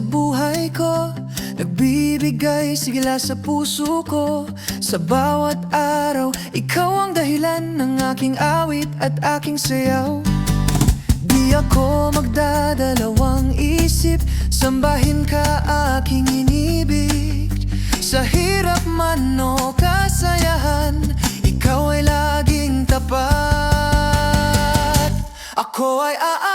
buhay ko. Nagbibigay sigla sa puso ko. Sa bawat araw Ikaw ang dahilan ng aking awit at aking sayaw. Di ako magdadalawang isip Sambahin ka aking inibig. Sa hirap man o kasayahan Ikaw ay laging tapat. Ako ay aawit,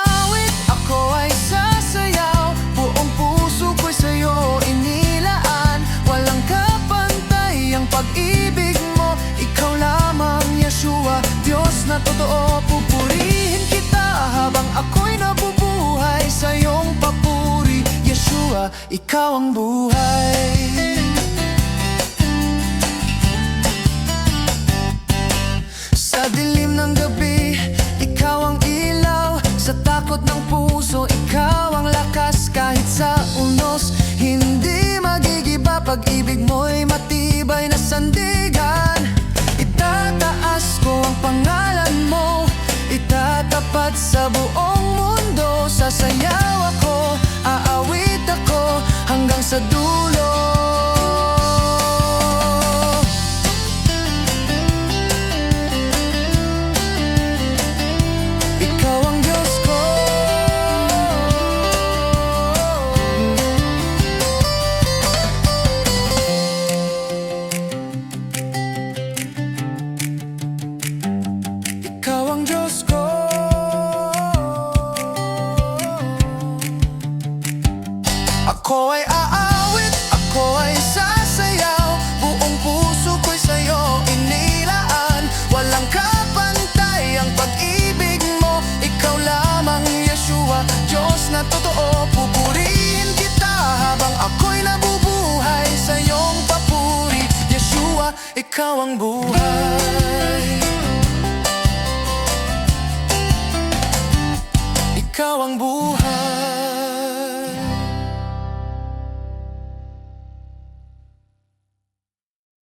Diyos na totoo, pupurihin kita Habang ako'y nabubuhay sa iyong papuri. Yeshua, ikaw ang buhay. Sa dilim ng gabi, ikaw ang ilaw. Sa takot ng puso, ikaw ang lakas. Kahit sa unos, hindi magigiba. Pag-ibig mo'y matibay na sandigan सब Ako ay aawit, ako ay sasayaw. Buong puso ko'y sa'yo inilaan. Walang kapantay ang pag-ibig mo. Ikaw lamang, Yeshua, Diyos na totoo. Pupurihin kita habang ako'y nabubuhay Sa iyong papuri, Yeshua, ikaw ang buhay